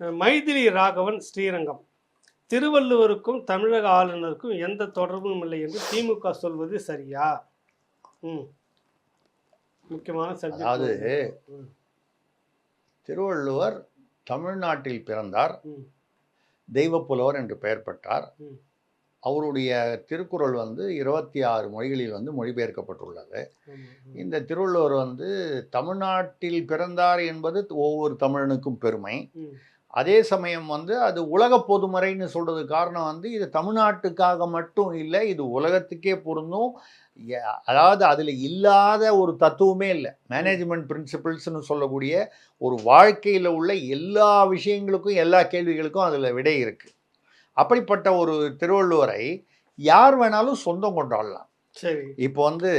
மைதிலி ராகவன் ஸ்ரீரங்கம். திருவள்ளுவருக்கும் தமிழக ஆளுநருக்கும் எந்த தொடர்பும் இல்லை என்று திமுக சொல்வது சரியா? ம். முக்கியமான அதாவது திருவள்ளுவர் தமிழ்நாட்டில் பிறந்தார். ம், தெய்வப்புலவர் என்று பெயர் பெற்றார். அவருடைய திருக்குறள் வந்து இருபத்தி ஆறு மொழிகளில் வந்து மொழிபெயர்க்கப்பட்டுள்ளது. இந்த திருவள்ளுவர் வந்து தமிழ்நாட்டில் பிறந்தார் என்பது ஒவ்வொரு தமிழனுக்கும் பெருமை. அதே சமயம் வந்து அது உலக பொதுமறைன்னு சொல்றது காரணம் வந்து இது தமிழ்நாட்டுக்காக மட்டும் இல்லை இது உலகத்துக்கே பொருந்தும். அதாவது அதில் இல்லாத ஒரு தத்துவமே இல்லை. மேனேஜ்மெண்ட் பிரின்சிபிள்ஸ்னு சொல்லக்கூடிய ஒரு வாழ்க்கையில் உள்ள எல்லா விஷயங்களுக்கும் எல்லா கேள்விகளுக்கும் அதில் விடை இருக்கு. அப்படிப்பட்ட ஒரு திருவள்ளுவரை யார் வேணாலும் சொந்தம் கொண்டாடலாம். சரி. இப்போ வந்து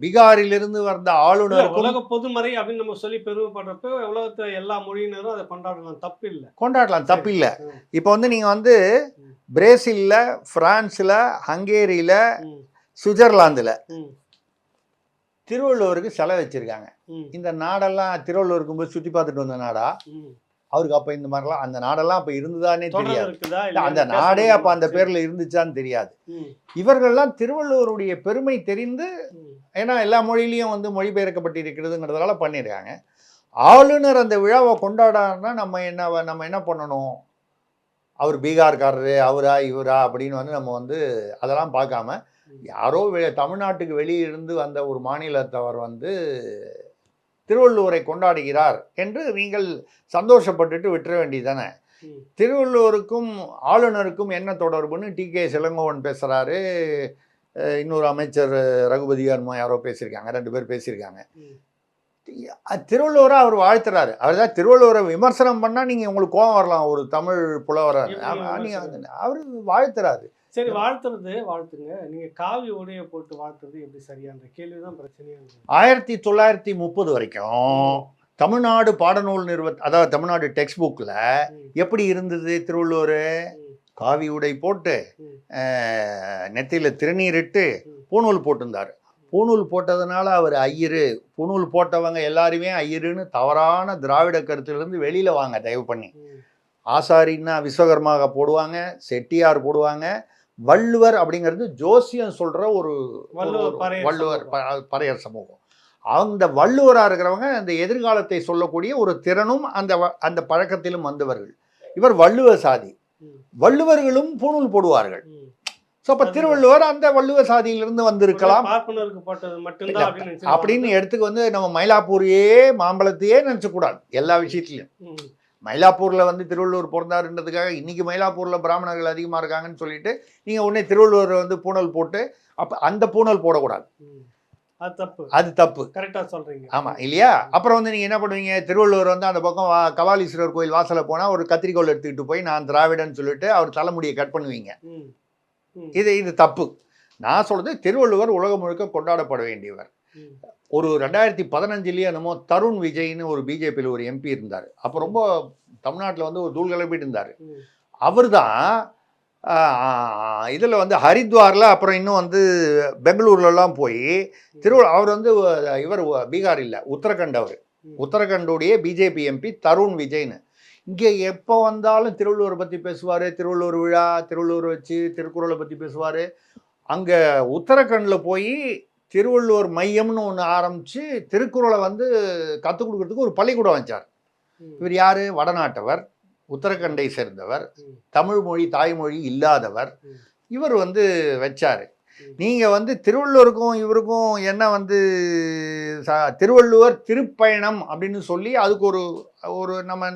பீகாரிலிருந்து வந்த இல்ல, ஆளுநருக்கும் உலக பொதுமறை அப்படின்னு நம்ம சொல்லி பெருமைப்படுறப்ப உலகத்துல எல்லா மொழியினரும் அதை கொண்டாடலாம். தப்பு இல்லை கொண்டாடலாம் தப்பில்லை. ம், இப்போ வந்து நீங்கள் வந்து. பிரேசிலில் ஃப்ரான்ஸில் ஹங்கேரியில் சுவிட்சர்லாந்தில் திருவள்ளுவருக்கு சிலை வச்சுருக்காங்க. இந்த நாடெல்லாம் திருவள்ளுவருக்கு போய் சுற்றி பார்த்துட்டு வந்த நாடா. அவருக்கு அப்போ இந்த மாதிரிலாம் அந்த நாடெல்லாம் அப்போ இருந்ததானே தெரியாது. அந்த நாடே அப்போ அந்த? பேரில் இருந்துச்சான்னு தெரியாது. இவர்கள்லாம் திருவள்ளுவருடைய பெருமை தெரிந்து ஏன்னா எல்லா மொழியிலையும் வந்து மொழிபெயர்க்கப்பட்டிருக்கிறதுங்கிறதுனால பண்ணியிருக்காங்க. ஆளுநர் அந்த விழாவை கொண்டாடாருன்னா நம்ம என்ன நம்ம என்ன பண்ணணும்? அவர் பீகார்காரரு அவரா இவரா அப்படின்னு வந்து நம்ம வந்து அதெல்லாம் பார்க்காம யாரோ வெ- தமிழ்நாட்டுக்கு வெளியிருந்து வந்த ஒரு மாநிலத்தவர் வந்து திருவள்ளுவரை கொண்டாடுகிறார் என்று நீங்கள் சந்தோஷப்பட்டுட்டு விட்டுற வேண்டியதானே. திருவள்ளுவருக்கும் ஆளுநருக்கும் என்ன தொடர்புன்னு டி கே சிலங்கோவன் பேசுகிறாரு இன்னொரு அமைச்சர் ரகுபதியார்மா யாரோ பேசியிருக்காங்க ரெண்டு பேர் பேசியிருக்காங்க. திருவள்ளுவரை அவர் வாழ்த்துறாரு. அவர் தான் திருவள்ளுவரை விமர்சனம் பண்ணால் நீங்கள் உங்களுக்கு கோபம் வரலாம் ஒரு தமிழ் புலவரை. எப்படி நீங்கள் அவர் வாழ்த்துறாரு. சரி வாழ்த்துறது வாழ்த்துங்க. நீங்க காவி உடைய போட்டு வாழ்த்துறது எப்படி சரியான கேள்விதான் பிரச்சனையா இருக்கு ஆயிரத்தி தொள்ளாயிரத்தி முப்பது வரைக்கும் தமிழ்நாடு பாடநூல் நிறுவ அதாவது தமிழ்நாடு டெக்ஸ்ட் புக்கில் எப்படி இருந்தது திருவள்ளுவர் ம், காவி உடை போட்டு. நெத்தியில் திருநீரிட்டு ம். பூணூல் போட்டிருந்தார். பூணூல் போட்டதுனால அவர் ஐயரு. பூணூல் போட்டவங்க எல்லாருமே ஐயருன்னு தவறான திராவிட கருத்திலிருந்து வெளியில் வாங்க தயவு பண்ணி. ஆசாரின்னா விஸ்வகர்மாக போடுவாங்க செட்டியார் போடுவாங்க வள்ளுவர் அப்படிங்கிறது ஜோசியம் சொல்ற ஒரு வள்ளுவர் பறையர் சமூகம். அந்த வள்ளுவராக இருக்கிறவங்க அந்த எதிர்காலத்தை சொல்லக்கூடிய ஒரு திறனும் அந்த அந்த பழக்கத்திலும் வந்தவர்கள். இவர் வள்ளுவ சாதி. வள்ளுவர்களும் பூணூல் போடுவார்கள். ஸோ அப்போ திருவள்ளுவர் அந்த வள்ளுவ சாதியிலிருந்து வந்திருக்கலாம். அப்படின்னு எடுத்துக்கு வந்து நம்ம மயிலாப்பூரையே மாம்பழத்தையே நினச்சக்கூடாது எல்லா விஷயத்துலையும். மயிலாப்பூரில் வந்து திருவள்ளுவர் பிறந்தாருன்றதுக்காக இன்னைக்கு மயிலாப்பூரில் பிராமணர்கள் அதிகமாக இருக்காங்கன்னு சொல்லிட்டு நீங்கள் உடனே திருவள்ளுவர் வந்து பூணல் போட்டு அப்போ அந்த பூணல் போடக்கூடாது. அது தப்பு. அது தப்பு. கரெக்டா சொல்றீங்க. ஆமாம் இல்லையா? அப்புறம் வந்து நீங்கள் என்ன பண்ணுவீங்க? திருவள்ளுவர் வந்து அந்த பக்கம் வா கபாலீஸ்வரர் கோயில் வாசலை போனால் ஒரு கத்திரிக்கோல் எடுத்துக்கிட்டு போய் நான் திராவிடன்னு சொல்லிட்டு அவர் தலைமுடியை கட் பண்ணுவீங்க. இது இது தப்பு. நான் சொல்றது திருவள்ளுவர் உலகம் முழுக்க கொண்டாடப்பட வேண்டியவர். ஒரு ரெண்டாயிரத்தி பதினஞ்சுலேயே என்னமோ தருண் விஜய்னு ஒரு பிஜேபியில் ஒரு எம்பி இருந்தார். அப்போ ரொம்ப தமிழ்நாட்டில் வந்து ஒரு தூள் கிளப்பிட்டு இருந்தார். அவர் தான் இதில் வந்து ஹரித்வாரில் அப்புறம் இன்னும் வந்து பெங்களூர்லலாம் போய் திரு அவர் வந்து இவர் பீகார் இல்லை உத்தரகண்ட் அவர். உத்தரகண்டுடைய பிஜேபி எம்பி தருண் விஜய்னு. இங்கே எப்போ வந்தாலும் திருவள்ளுவரை பற்றி பேசுவார். திருவள்ளுவர் விழா திருவள்ளுவர் வச்சு திருக்குறளை பற்றி பேசுவார். அங்கே உத்தரகண்டில் போய் திருவள்ளுவர் மையம்னு ஒன்று ஆரம்பித்து திருக்குறளை வந்து கற்றுக் கொடுக்கறதுக்கு ஒரு பள்ளிக்கூடம் வச்சார் இவர் யார் வடநாட்டவர் உத்தரகண்டை சேர்ந்தவர். தமிழ் மொழி தாய்மொழி இல்லாதவர். இவர் வந்து வச்சார். நீங்கள் வந்து திருவள்ளுவருக்கும் இவருக்கும் என்ன வந்து ச- திருவள்ளுவர் திருப்பயணம் அப்படின்னு சொல்லி அதுக்கு ஒரு ஒரு நம்ம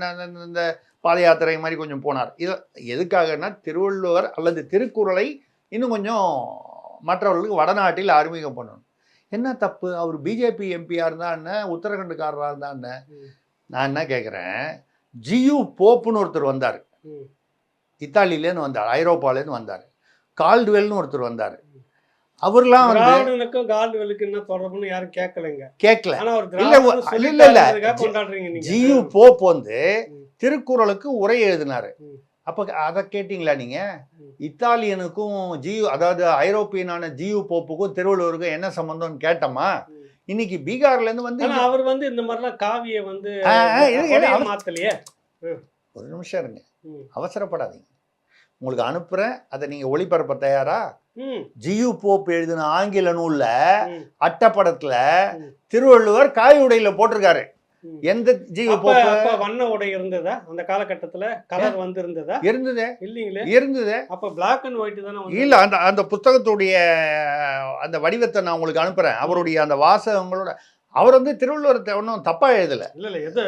இந்த பாத யாத்திரை மாதிரி கொஞ்சம் போனார் இது எதுக்காகன்னா திருவள்ளுவர் அல்லது திருக்குறளை இன்னும் கொஞ்சம் மற்றவர்களுக்கு வடநாட்டில் அறிமுகம் பண்ணணும். என்ன தப்பு? அவர் பிஜேபி எம்பியாக இருந்தா என்ன? உத்தரகண்டுக்காரராக இருந்தா என்ன. நான் என்ன கேட்குறேன் ஜியு போப்புன்னு ஒருத்தர் வந்தார். இத்தாலியிலேருந்து வந்தார் ஐரோப்பாலேருந்து வந்தார். கால்டுவெல்னு ஒருத்தர் வந்தார். அவர்லாம் வந்து கால்டுவெலுக்கு என்ன தொடர்புன்னு யாரும் கேட்கலைங்க கேட்கல இல்ல, இல்ல, ஜியு போப் வந்து. திருக்குறளுக்கு உரை எழுதினார். அப்போ அதை கேட்டிங்களா நீங்கள். இத்தாலியனுக்கும் ஜியு அதாவது ஐரோப்பியனான ஜியு போப்புக்கும் திருவள்ளுவருக்கும் என்ன சம்மந்தம்னு கேட்டோமா. இன்னைக்கு பீகார்ல இருந்து வந்து அவர் வந்து இந்த மாதிரிலாம் காவியை வந்து மாத்தலையே ஒரு நிமிஷம் இருங்க. அவசரப்படாதீங்க உங்களுக்கு அனுப்புறேன் அதை நீங்க ஒளிபரப்ப தயாரா ஜியு போப் எழுதின ஆங்கில நூல்ல அட்டப்படத்துல. திருவள்ளுவர் காய் உடையில போட்டிருக்காரு. எந்த போப் அப்ப வண்ண உடை இருந்ததா? அந்த காலகட்டத்துல கலர் வந்து இருந்ததா இருந்ததே. இல்லீங்களே. இருந்தது. அப்ப பிளாக் அண்ட் ஒயிட் தானே வந்து இல்ல அந்த அந்த புத்தகத்துடைய அந்த வடிவத்தை நான் உங்களுக்கு அனுப்புறேன். அவருடைய அந்த வாசகங்களோட அவர் வந்து திருவள்ளுவரத்தை ஒன்றும் தப்பா எழுதல. இல்ல இல்ல எது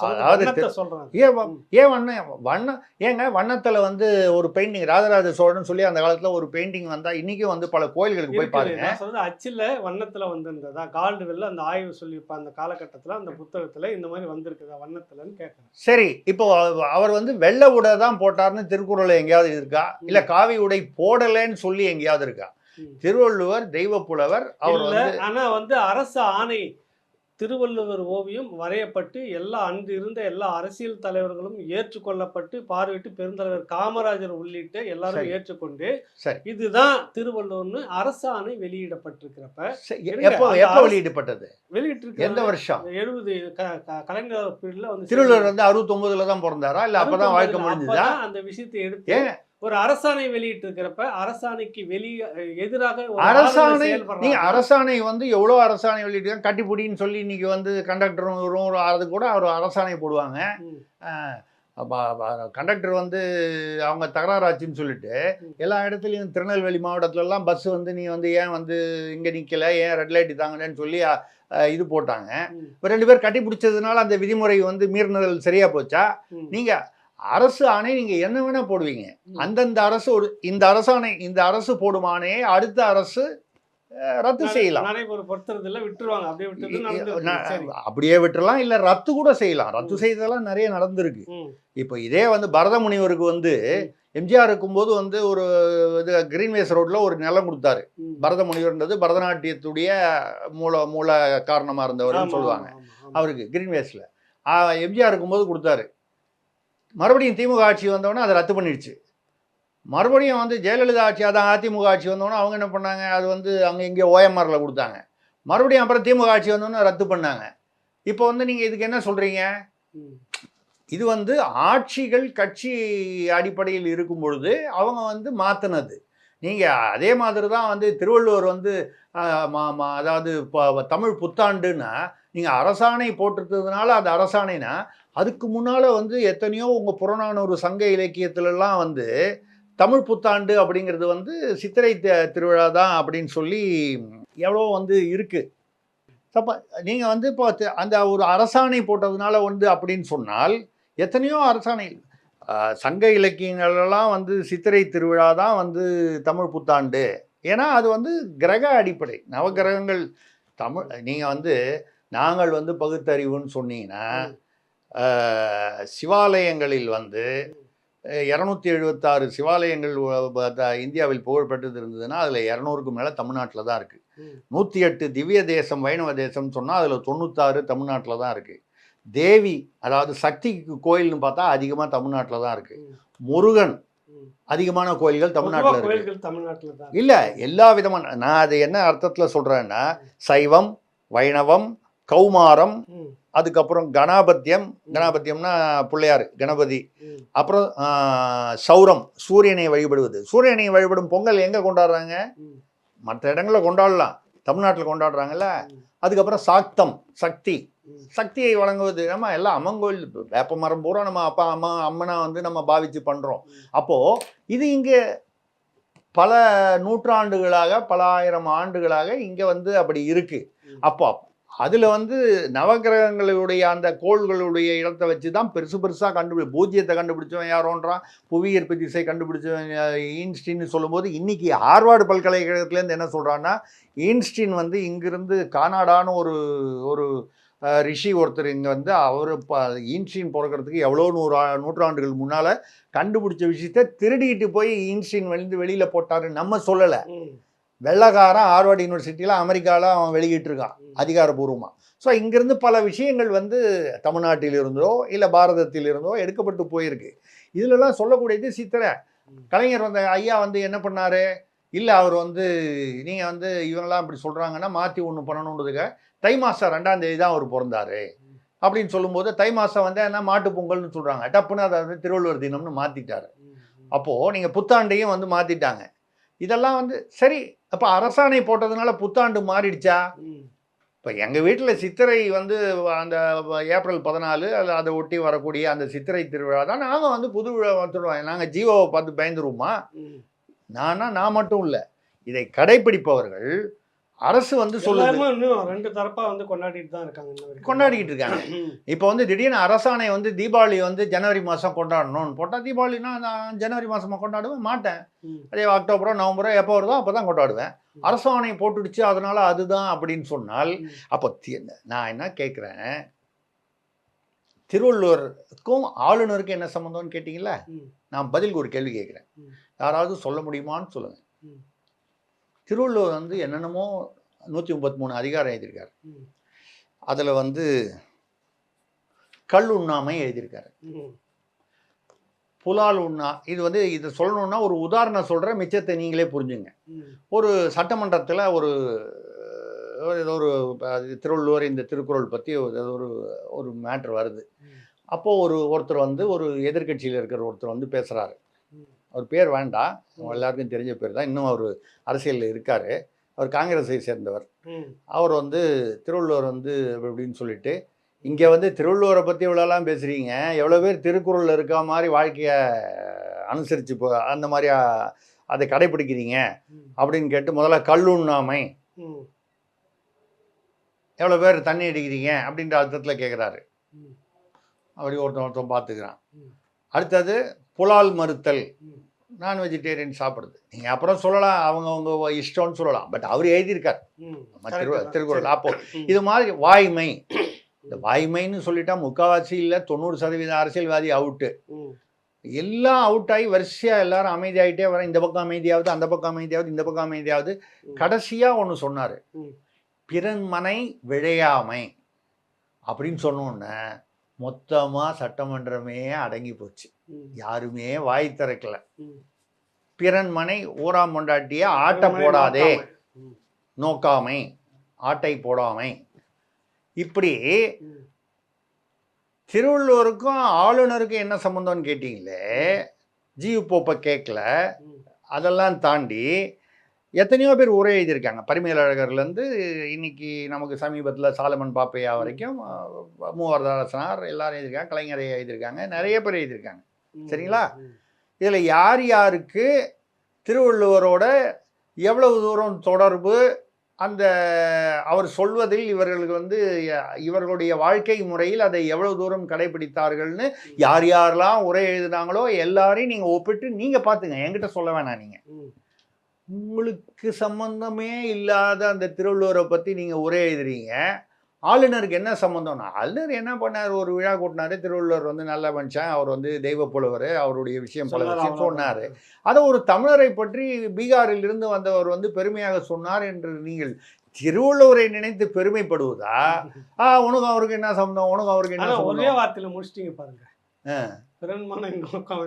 அதாவது சொல்றேன். ஏன் ஏன் வண்ணம் வண்ணம் ஏங்க வண்ணத்துல வந்து ஒரு பெயிண்டிங் ராஜராஜ சோழன் சொல்லி அந்த காலத்துல ஒரு பெயிண்டிங் வந்தா இன்னைக்கும் வந்து பல கோயில்களுக்கு போய். பாருங்க நான் சொல்றது அச்சுல வண்ணத்துல வந்திருந்ததா? கால்டு வெல்ல அந்த ஆய்வு சொல்லியிருப்ப அந்த காலகட்டத்துல அந்த புத்தகத்துல இந்த மாதிரி வந்திருக்குதா வண்ணத்துலன்னு கேட்கறேன் சரி இப்போ அவ- அவர் வந்து வெள்ளை உடை தான் போட்டார்னு திருக்குறள் எங்கேயாவது இருக்கா? இல்ல காவி உடை போடலைன்னு சொல்லி எங்கேயாவது இருக்கா. திருவள்ளுவர் தெய்வ புலவர் அவர் வந்து ஆனா வந்து அரசு ஆணை திருவள்ளுவர் ஓவியம் வரையப்பட்டு எல்லா அன்று இருந்த எல்லா அரசியல் தலைவர்களும் ஏற்றுக்கொள்ளப்பட்டு பார்வையிட்டு பெருந்தலைவர் காமராஜர் உள்ளிட்ட எல்லாரும். ஏற்றுக்கொண்டு. இதுதான் திருவள்ளுவர்னு அரசாணை வெளியிடப்பட்டிருக்கிறப்ப. வெளியிடப்பட்டது? வெளியிட்டிருக்க எந்த வருஷம்? எழுபது கலைஞர் பீரியட்ல வந்து திருவள்ளுவர் வந்து அறுபத்தொன்பதுல தான் பிறந்தாரா? இல்ல அப்பதான் வாழ்க்கை முடிஞ்சுதா? அந்த விஷயத்தை எடுத்து ஒரு அரசாணை வெளியிட்டு இருக்கிறப்ப அரசாணைக்கு வெளியே எதிராக அரசாணை நீங்க. அரசாணை வந்து எவ்வளவு அரசாணை வெளியிட்டு கட்டிப்புடின்னு சொல்லி இன்னைக்கு வந்து கண்டக்டரும் ஒரு அது கூட அவர் அரசாணை போடுவாங்க. கண்டக்டர் வந்து அவங்க தகராறாச்சுன்னு சொல்லிட்டு. எல்லா இடத்துலையும் திருநெல்வேலி மாவட்டத்துல எல்லாம் பஸ் வந்து நீ வந்து ஏன் வந்து இங்க நிக்கல ஏன் ரெட் லைட் தாங்கன்னு சொல்லி இது போட்டாங்க ரெண்டு பேர் கட்டி பிடிச்சதுனால அந்த விதிமுறை வந்து மீறினது சரியா போச்சா ம். அரசு ஆணை நீங்க என்ன வேணா போடுவீங்க. அந்தந்த அரசு ஒரு இந்த அரசாணை இந்த அரசு போடும் ஆணையை அடுத்த அரசு ரத்து செய்யலாம் அப்படியே விட்டுறலாம் இல்ல ரத்து கூட செய்யலாம் ரத்து. செய்ததெல்லாம் நிறைய நடந்திருக்கு. இப்போ இதே வந்து பரத முனிவருக்கு வந்து. எம்ஜிஆர் இருக்கும்போது வந்து ஒரு இது கிரீன்வேஸ் ரோட்ல ஒரு நிலம் கொடுத்தாரு. பரத முனிவர்ன்றது பரதநாட்டியத்துடைய மூல மூல காரணமா இருந்தவர்னு சொல்லுவாங்க. அவருக்கு கிரீன்வேஸ்ல எம்ஜிஆர் இருக்கும்போது கொடுத்தாரு மறுபடியும் திமுக ஆட்சி வந்தோடனே அதை ரத்து பண்ணிடுச்சு. மறுபடியும் வந்து ஜெயலலிதா ஆட்சி அதான் அதிமுக ஆட்சி வந்தோடனே அவங்க என்ன பண்ணாங்க? அது வந்து அங்கே இங்கே ஓஎம்ஆர்ல கொடுத்தாங்க. மறுபடியும் அப்புறம் திமுக ஆட்சி வந்தோடனே ரத்து பண்ணாங்க. இப்போ வந்து நீங்கள் இதுக்கு என்ன சொல்கிறீங்க. இது வந்து ஆட்சிகள் கட்சி அடிப்படையில் இருக்கும் பொழுது அவங்க வந்து மாற்றினது நீங்கள் அதே மாதிரி தான் வந்து திருவள்ளுவர் வந்து அதாவது இப்போ தமிழ் புத்தாண்டுன்னா நீங்கள் அரசாணை போட்டிருந்ததுனால அது அரசாணைனா அதுக்கு முன்னால் வந்து எத்தனையோ உங்கள் புறநானூறு சங்க இலக்கியத்துலலாம் வந்து தமிழ் புத்தாண்டு அப்படிங்கிறது வந்து சித்திரை திருவிழா தான் அப்படின்னு சொல்லி எவ்வளோ வந்து இருக்குது தப்பா நீங்கள் வந்து இப்போ அந்த ஒரு அரசாணை போட்டதுனால வந்து அப்படின்னு சொன்னால் எத்தனையோ அரசாணை சங்க இலக்கியங்களெல்லாம் வந்து சித்திரை திருவிழா தான் வந்து தமிழ் புத்தாண்டு. ஏன்னா அது வந்து கிரக அடிப்படை. நவகிரகங்கள் தமிழ் நீங்கள் வந்து நாங்கள் வந்து பகுத்தறிவுன்னு சொன்னீங்கன்னா சிவாலயங்களில் வந்து இரநூத்தி எழுபத்தாறு சிவாலயங்கள் இந்தியாவில் புகழ்பெற்றது இருந்ததுன்னா அதில் இரநூறுக்கு மேலே தமிழ்நாட்டில் தான் இருக்குது. நூற்றி எட்டு திவ்ய தேசம் வைணவ தேசம்னு சொன்னால் அதில் தொண்ணூத்தாறு தமிழ்நாட்டில் தான் இருக்குது தேவி அதாவது சக்திக்கு கோயில்னு பார்த்தா அதிகமாக தமிழ்நாட்டில் தான் இருக்குது. முருகன். அதிகமான கோயில்கள் தமிழ்நாட்டில் இருக்கு தமிழ்நாட்டுல இல்லை எல்லா விதமான நான் அது என்ன அர்த்தத்தில் சொல்கிறேன்னா சைவம் வைணவம் கௌமாரம். அதுக்கப்புறம் கணாபத்தியம் கணாபத்தியம்னா பிள்ளையார் கணபதி. அப்புறம் சௌரம் சூரியனை வழிபடுவது சூரியனை வழிபடும் பொங்கல் எங்கே கொண்டாடுறாங்க. மற்ற இடங்களில் கொண்டாடலாம் தமிழ்நாட்டில் கொண்டாடுறாங்கல்ல. அதுக்கப்புறம் சாக்தம் சக்தி. சக்தியை வழங்குவது நம்ம எல்லாம் அம்மங்கோயில் வேப்ப மரம் பூரா நம்ம அப்பா அம்மா அம்மனா வந்து நம்ம பாவிச்சு பண்ணுறோம் அப்போது இது இங்கே பல நூற்றாண்டுகளாக பல ஆயிரம் ஆண்டுகளாக இங்கே வந்து அப்படி இருக்கு ம். அப்போ அதில் வந்து நவகிரகங்களுடைய அந்த கோள்களுடைய இடத்தை வச்சு தான் பெருசு பெருசாக கண்டுபிடி பூஜ்ஜியத்தை கண்டுபிடிச்சவன் யாரோன்றான்? புவியீர்ப்பு திசை கண்டுபிடிச்சவன் ஈன்ஸ்டின்னு சொல்லும்போது இன்றைக்கி ஹார்வார்டு பல்கலைக்கழகத்துலேருந்து என்ன சொல்கிறான்னா ஈன்ஸ்டின் வந்து இங்கிருந்து கானாடான்னு ஒரு ஒரு ரிஷி ஒருத்தர் இங்கே வந்து அவர் இப்போ ஈன்ஸ்டீன் பிறக்கிறதுக்கு எவ்வளோ நூறு நூற்றாண்டுகள் முன்னால் கண்டுபிடிச்ச விஷயத்த திருடிட்டு போய் ஈன்ஸ்டீன் வெளிந்து வெளியில் போட்டாருன்னு நம்ம சொல்லலை. வெள்ளக்காரன் ஹார்வர்டு யூனிவர்சிட்டியில் அமெரிக்காவில் அவன் வெளியிட்டிருக்கான். அதிகாரபூர்வமாக ஸோ இங்கிருந்து பல விஷயங்கள் வந்து தமிழ்நாட்டில் இருந்தோ இல்லை பாரதத்தில் இருந்தோ எடுக்கப்பட்டு போயிருக்கு. இதுலலாம் சொல்லக்கூடியது சித்திரை. கலைஞர் வந்த ஐயா வந்து என்ன பண்ணாரு? இல்லை அவர் வந்து நீங்கள் வந்து இவங்கெல்லாம் இப்படி சொல்கிறாங்கன்னா மாற்றி ஒன்று பண்ணணுன்றதுக்கு தை மாதம் ரெண்டாம் தேதி தான் அவர் பிறந்தாரு. அப்படின்னு சொல்லும்போது தை மாதம் வந்து என்ன மாட்டு பொங்கல்னு சொல்கிறாங்க டப்புன்னு அதை வந்து திருவள்ளுவர் தினம்னு மாற்றிட்டாரு அப்போது நீங்கள் புத்தாண்டையும் வந்து மாற்றிட்டாங்க இதெல்லாம் வந்து சரி அப்போ அரசாணை போட்டதுனால புத்தாண்டு மாறிடுச்சா? இப்போ எங்கள் வீட்டில் சித்திரை வந்து அந்த ஏப்ரல் பதினாலு அல்ல அதை ஒட்டி வரக்கூடிய அந்த சித்திரை திருவிழா தான் நாங்கள் வந்து புது விழா வந்துடுவோம் நாங்கள் ஜீவோவை பார்த்து பயந்துருவோமா? நானா நான் மட்டும் இல்லை. இதை கடைபிடிப்பவர்கள் அரசு வந்து சொல்லுது இன்னும் ரெண்டு தரப்பா வந்து கொண்டாடிட்டு தான் இருக்காங்க. கொண்டாடிக்கிட்டு இருக்காங்க. இப்போ வந்து திடீர்னு அரசாணை வந்து தீபாவளி வந்து ஜனவரி மாதம் கொண்டாடணும்னு போட்டால் தீபாவளினா நான் ஜனவரி மாதமாக கொண்டாடுவேன் மாட்டேன். அதே அக்டோபரோ நவம்பரோ எப்போ வருதோ அப்போ தான் கொண்டாடுவேன் அரசாணை போட்டுடுச்சு அதனால அதுதான் அப்படின்னு சொன்னால். அப்போ நான் என்ன கேட்குறேன் திருவள்ளுவருக்கும் ஆளுநருக்கும் என்ன சம்மந்தம்னு கேட்டிங்களா. நான் பதிலுக்கு ஒரு கேள்வி கேட்குறேன். யாராவது சொல்ல முடியுமான்னு சொல்லுங்க ம். திருவள்ளுவர் வந்து என்னென்னமோ நூற்றி முப்பத்தி மூணு அதிகாரம் எழுதியிருக்காரு. அதில் வந்து கல் உண்ணாமை எழுதியிருக்காரு. புலால் உண்ணா இது வந்து இது சொல்லணும்னா ஒரு உதாரணம் சொல்கிறேன் மிச்சத்தை நீங்களே புரிஞ்சுங்க. ஒரு சட்டமன்றத்தில் ஒரு ஒரு ஏதோ ஒரு திருவள்ளுவர் இந்த திருக்குறள் பற்றி ஒரு ஒரு மேட்ரு வருது. அப்போது ஒரு ஒருத்தர் வந்து ஒரு எதிர்க்கட்சியில் இருக்கிற ஒருத்தர் வந்து பேசுகிறாரு. அவர் பேர் வேண்டாம் எல்லாருக்கும் தெரிஞ்ச பேர் தான் இன்னும் அவர் அரசியலில் இருக்கார் அவர் காங்கிரஸை சேர்ந்தவர். அவர் வந்து திருவள்ளுவர் வந்து அப்படின்னு சொல்லிட்டு இங்கே வந்து திருவள்ளுவரை பற்றி இவ்வளோலாம் பேசுகிறீங்க எவ்வளோ பேர் திருக்குறளில் இருக்க மாதிரி வாழ்க்கையை அனுசரித்து போ அந்த மாதிரி அதை கடைப்பிடிக்கிறீங்க ம். அப்படின்னு கேட்டு முதல்ல கல்லுண்ணாமை. எவ்வளோ பேர் தண்ணி அடிக்கிறீங்க அப்படின்ற அர்த்தத்தில் கேட்குறாரு. அப்படி ஒருத்தன் ஒருத்தன் பார்த்துக்கிறான். அடுத்தது புலால் மறுத்தல். நான் வெஜிடேரியன் சாப்பிடுறது நீங்கள் அப்புறம் சொல்லலாம் அவங்க அவங்க இஷ்டம்னு சொல்லலாம் பட் அவர் எழுதியிருக்கார் திரு. திருக்குறள். அப்போ. இது மாதிரி வாய்மை இந்த வாய்மைன்னு சொல்லிட்டா முக்கால்வாசி இல்லை தொண்ணூறு சதவீதம் அரசியல்வாதி அவுட்டு. எல்லாம் அவுட் ஆகி வரிசையாக எல்லாரும் அமைதியாகிட்டே வரேன் இந்த பக்கம் அமைதியாவது அந்த பக்கம் அமைதியாவது இந்த பக்கம் அமைதியாவது. கடைசியாக ஒன்று சொன்னார். பிறன்மனை விழையாமை அப்படின்னு சொன்னோன்னே மொத்தமாக சட்டமன்றமே அடங்கி போச்சு. யாருமே வாய் திறக்கல. பிறன்மனை ஊராம் கொண்டாட்டிய ஆட்ட போடாதே நோக்காம. ஆட்டை போடாமை இப்படி. திருவள்ளுவருக்கும் ஆளுநருக்கும் என்ன சம்மந்தம்னு கேட்டிங்களே ஜியு போப்பை கேட்கல. அதெல்லாம் தாண்டி எத்தனையோ பேர் உரை எழுதியிருக்காங்க. பரிமேலழகர்லேருந்து இன்னைக்கு நமக்கு சமீபத்தில் சாலமன் பாப்பையா வரைக்கும் அஹ், மூவரதாசனார் எல்லாரும் எழுதியிருக்காங்க கலைஞரை எழுதியிருக்காங்க நிறைய பேர் எழுதியிருக்காங்க. சரிங்களா? இதில் யார் யாருக்கு திருவள்ளுவரோட எவ்வளவு தூரம் தொடர்பு? அந்த அவர் சொல்வதில் இவர்களுக்கு வந்து இவர்களுடைய வாழ்க்கை முறையில் அதை எவ்வளவு தூரம் கடைபிடித்தார்கள்னு யார் யாரெல்லாம் உரை எழுதினாங்களோ எல்லாரையும் நீங்கள் ஒப்பிட்டு நீங்கள் பார்த்துங்க. என்கிட்ட சொல்ல வேணாம் நீங்கள். உங்களுக்கு சம்பந்தமே இல்லாத அந்த திருவள்ளுவரை பற்றி நீங்கள் உரை எழுதுறீங்க. ஆளுநருக்கு என்ன சம்மந்தம்னா ஆளுநர் என்ன பண்ணார்? ஒரு விழா கூட்டினாரு. திருவள்ளுவர் வந்து நல்ல மனுஷன். அவர் வந்து தெய்வ புலவர். அவருடைய விஷயம் பல சொன்னார் விஷயம். சொன்னார். அதை ஒரு தமிழரை பற்றி பீகாரில் இருந்து வந்தவர் வந்து பெருமையாக சொன்னார் என்று நீங்கள் திருவள்ளுவரை நினைத்து பெருமைப்படுவதா? ஆ உனக்கு அவருக்கு என்ன சம்மந்தம் உனக்கு அவருக்கு என்ன ஒரே வார்த்தையில முடிச்சிட்டீங்க பாருங்க. பிறன்மான நோக்கம்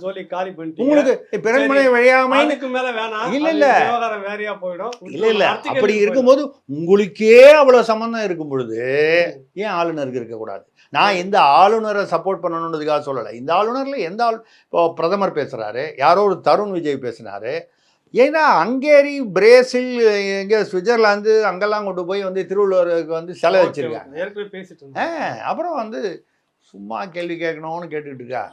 சொல்லி காலி பண்ணிட்டீங்க. உங்களுக்கு பிறன்மனை விழையாமை அதுக்கு மேல வேணாம் இல்ல, அது இல்ல. விவகாரம் வேறையா போயிடும். இல்ல இல்ல. அப்படி. இருக்கும்போது உங்களுக்கே அவ்வளவு சம்பந்தம் இருக்கும் பொழுது ஏன் ஆளுநருக்கு இருக்கக்கூடாது நான் எந்த ஆளுநரை சப்போர்ட் பண்ணணுன்றதுக்காக சொல்லலை. இந்த ஆளுநர்ல எந்த ஆள் இப்போ பிரதமர் பேசுறாரு யாரோ ஒரு தருண் விஜய் பேசினாரு. ஏன்னா ஹங்கேரி பிரேசில் எங்க சுவிட்சர்லாந்து அங்கெல்லாம் கொண்டு போய் வந்து திருவள்ளுவருக்கு வந்து சிலை Okay, வச்சிருக்காங்க அப்புறம் வந்து சும்மா கேள்வி கேட்கணும்னு கேட்டுக்கிட்டு இருக்கா?